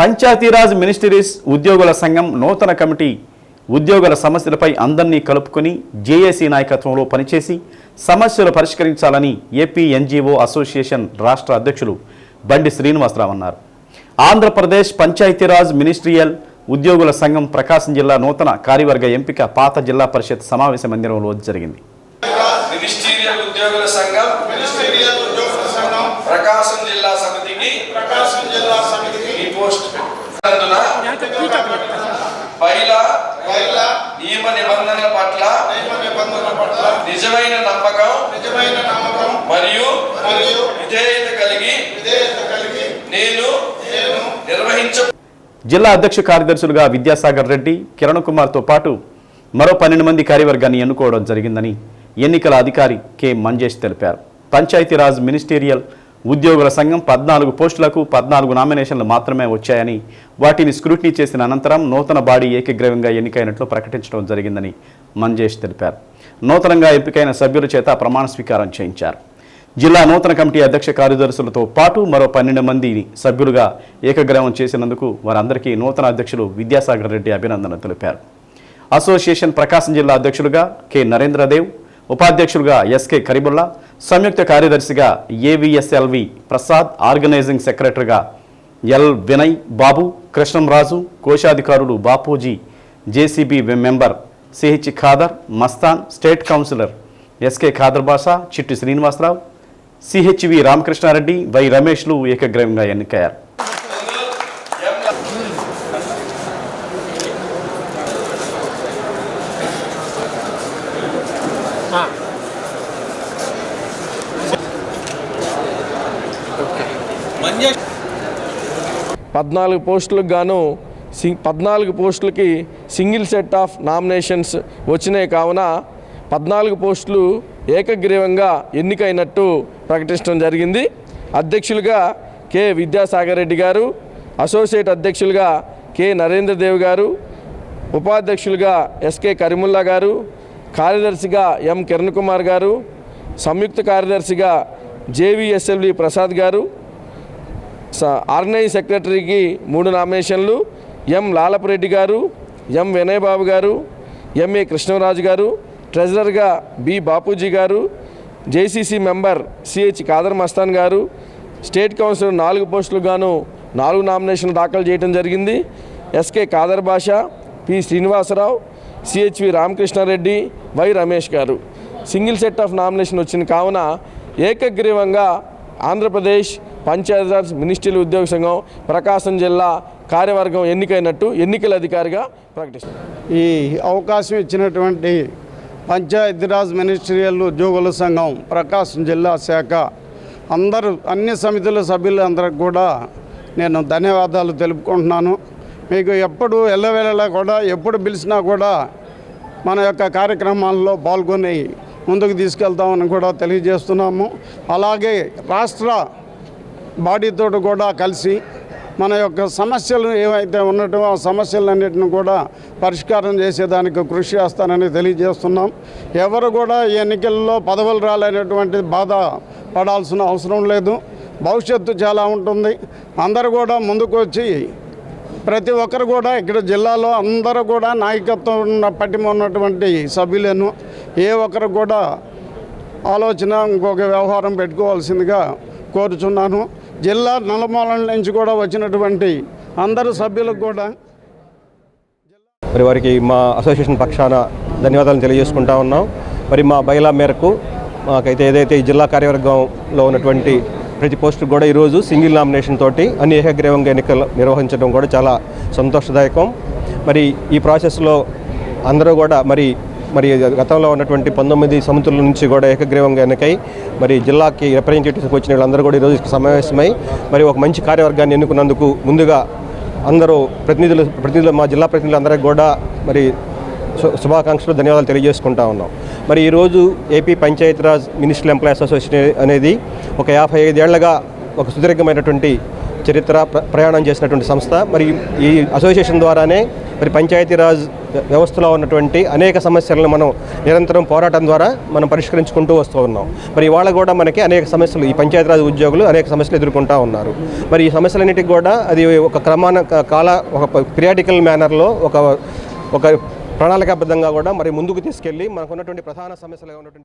పంచాయతీరాజ్ మినిస్టరీస్ ఉద్యోగుల సంఘం నూతన కమిటీ ఉద్యోగుల సమస్యలపై అందరినీ కలుపుకొని జేఏసీ నాయకత్వంలో పనిచేసి సమస్యలు పరిష్కరించాలని ఏపీ ఎన్జీఓ అసోసియేషన్ రాష్ట్ర అధ్యక్షులు బండి శ్రీనివాసరావు అన్నారు. ఆంధ్రప్రదేశ్ పంచాయతీరాజ్ మినిస్ట్రియల్ ఉద్యోగుల సంఘం ప్రకాశం జిల్లా నూతన కార్యవర్గ ఎంపిక పాత జిల్లా పరిషత్ సమావేశ మందిరంలో జరిగింది. ప్రకాశం జిల్లా సమితికి ప్రకాశం జిల్లా సమితికి ఈ పోస్ట్ నందున మహిళ మహిళా నియమ నిబంధనల పట్ల నియమ నిబంధనల పట్ల నిజమైన నమ్మకం నిజమైన నమ్మకం మరియు మరియు విధేయత కలిగి విధేయత కలిగి నేను నేను నిర్వహించ జిల్లా అధ్యక్ష కార్యదర్శులుగా విద్యాసాగర్ రెడ్డి కిరణ్ కుమార్తో పాటు మరో పన్నెండు మంది కార్యవర్గాన్ని ఎన్నుకోవడం జరిగిందని ఎన్నికల అధికారి కె మంజేష్ తెలిపారు. పంచాయతీరాజ్ మినిస్టీరియల్ ఉద్యోగుల సంఘం పద్నాలుగు పోస్టులకు పద్నాలుగు నామినేషన్లు మాత్రమే వచ్చాయని వాటిని స్క్రూటినీ చేసిన అనంతరం నూతన బాడీ ఏకగ్రీవంగా ఎన్నికైనట్లు ప్రకటించడం జరిగిందని మంజేష్ తెలిపారు. నూతనంగా ఎంపికైన సభ్యుల చేత ప్రమాణ స్వీకారం చేయించారు. జిల్లా నూతన కమిటీ అధ్యక్ష కార్యదర్శులతో పాటు మరో పన్నెండు మంది సభ్యులుగా ఏకగ్రహం చేసినందుకు వారందరికీ నూతన అధ్యక్షులు విద్యాసాగర్ రెడ్డి అభినందనలు తెలిపారు. అసోసియేషన్ ప్రకాశం జిల్లా అధ్యక్షులుగా కె నరేంద్రదేవ్ ఉపాధ్యక్షులుగా ఎస్కే కరీబుల్లా సంయుక్త కార్యదర్శిగా ఏవిఎస్ఎల్వి ప్రసాద్ ఆర్గనైజింగ్ సెక్రటరీగా L Vinay Babu Krishnamraju కోశాధికారులు Bapuji JCB member CH Khader Mastan state councillor SK Khader Basha Chitti Srinivasarao CHV Ramakrishnareddy Y రమేష్లు ఏకగ్రీవంగా ఎన్నికయ్యారు. పద్నాలుగు పోస్టులకు గాను పద్నాలుగు పోస్టులకి సింగిల్ సెట్ ఆఫ్ నామినేషన్స్ వచ్చినాయి కావున పద్నాలుగు పోస్టులు ఏకగ్రీవంగా ఎన్నికైనట్టు ప్రకటించడం జరిగింది. అధ్యక్షులుగా కె విద్యాసాగర్ రెడ్డి గారు అసోసియేట్ అధ్యక్షులుగా కె నరేంద్రదేవ్ గారు ఉపాధ్యక్షులుగా ఎస్కే కరీముల్లా గారు కార్యదర్శిగా ఎం కిరణ్ కుమార్ గారు సంయుక్త కార్యదర్శిగా జేవీఎస్ఎల్వి ప్రసాద్ గారు స- ఆర్గనైజ్ సెక్రటరీకి మూడు నామినేషన్లు ఎం లాలపురెడ్డి గారు ఎం వినయబాబు గారు ఎంఏ కృష్ణరాజు గారు ట్రెజరర్గా బి బాపూజీ గారు JCC member CH Khader Mastan గారు స్టేట్ కౌన్సిల్ నాలుగు పోస్టులు గాను నాలుగు నామినేషన్లు దాఖలు చేయడం జరిగింది. SK Khader Basha P Srinivasarao CHV Ramakrishnareddy Y Ramesh గారు. సింగిల్ సెట్ ఆఫ్ నామినేషన్ వచ్చింది కావున ఏకగ్రీవంగా ఆంధ్రప్రదేశ్ పంచాయతీరాజ్ మినిస్ట్రీల ఉద్యోగ సంఘం ప్రకాశం జిల్లా కార్యవర్గం ఎన్నికైనట్టు ఎన్నికల అధికారిగా ప్రకటిస్తారు ఈ అవకాశం ఇచ్చినటువంటి పంచాయతీరాజ్ మినిస్ట్రియల్ ఉద్యోగుల సంఘం ప్రకాశం జిల్లా శాఖ అందరూ అన్ని సమితుల సభ్యులందరికి కూడా నేను ధన్యవాదాలు తెలుపుకుంటున్నాను. మీకు ఎప్పుడు ఎల్లవేళలా కూడా ఎప్పుడు పిలిచినా కూడా మన యొక్క కార్యక్రమాల్లో పాల్గొని ముందుకు తీసుకెళ్తామని కూడా తెలియజేస్తున్నాము. అలాగే రాష్ట్ర బాడీతో కూడా కలిసి మన యొక్క సమస్యలు ఏవైతే ఉన్నటో ఆ సమస్యలన్నిటిని కూడా పరిష్కారం చేసేదానికి కృషి చేస్తానని తెలియజేస్తున్నాం. ఎవరు కూడా ఈ ఎన్నికల్లో పదవులు రాలేనటువంటి బాధ పడాల్సిన అవసరం లేదు. భవిష్యత్తు చాలా ఉంటుంది. అందరూ కూడా ముందుకు వచ్చి ప్రతి ఒక్కరు కూడా ఇక్కడ జిల్లాలో అందరూ కూడా నాయకత్వం ఉన్న పట్టిమ ఉన్నటువంటి సభ్యులను ఏ ఒక్కరు కూడా ఆలోచన ఇంకొక వ్యవహారం పెట్టుకోవాల్సిందిగా కోరుచున్నాను. జిల్లా నలుమూలల నుంచి కూడా వచ్చినటువంటి అందరు సభ్యులకు కూడా మరి వారికి మా అసోసియేషన్ పక్షాన ధన్యవాదాలు తెలియజేసుకుంటా ఉన్నాం. మరి మా బయలా మేరకు మాకైతే ఏదైతే ఈ జిల్లా కార్యవర్గంలో ఉన్నటువంటి ప్రతి పోస్టు కూడా ఈరోజు సింగిల్ నామినేషన్ తోటి అన్ని ఏకగ్రీవంగా ఎన్నికలు నిర్వహించడం కూడా చాలా సంతోషదాయకం. మరి ఈ ప్రాసెస్లో అందరూ కూడా మరి మరి గతంలో ఉన్నటువంటి పంతొమ్మిది సమితుల నుంచి కూడా ఏకగ్రీవంగా ఎన్నికై మరి జిల్లాకి రిప్రజెంటేటివ్స్కి వచ్చిన వాళ్ళందరూ కూడా ఈరోజు సమావేశమై మరి ఒక మంచి కార్యవర్గాన్ని ఎన్నుకున్నందుకు ముందుగా అందరూ ప్రతినిధులు ప్రతినిధులు మా జిల్లా ప్రతినిధులు అందరికీ కూడా మరి శుభాకాంక్షలు ధన్యవాదాలు తెలియజేసుకుంటా ఉన్నాం. మరి ఈరోజు AP Panchayat Raj ministerial employees association అనేది ఒక యాభై ఐదేళ్ళగా ఒక సుదీర్ఘమైనటువంటి చరిత్ర ప్రయాణం చేసినటువంటి సంస్థ. మరి ఈ అసోసియేషన్ ద్వారానే మరి పంచాయతీరాజ్ వ్యవస్థలో ఉన్నటువంటి అనేక సమస్యలను మనం నిరంతరం పోరాటం ద్వారా మనం పరిష్కరించుకుంటూ వస్తూ ఉన్నాం. మరి ఇవాళ కూడా మనకి అనేక సమస్యలు ఈ పంచాయతీరాజ్ ఉద్యోగులు అనేక సమస్యలు ఎదుర్కొంటూ ఉన్నారు. మరి ఈ సమస్యలన్నిటికి కూడా అది ఒక క్రమాన కాల ఒక పిరియాడికల్ మేనర్లో ఒక ఒక ప్రణాళికాబద్ధంగా కూడా మరి ముందుకు తీసుకెళ్ళి మనకున్నటువంటి ప్రధాన సమస్యలుగా ఉన్నటువంటి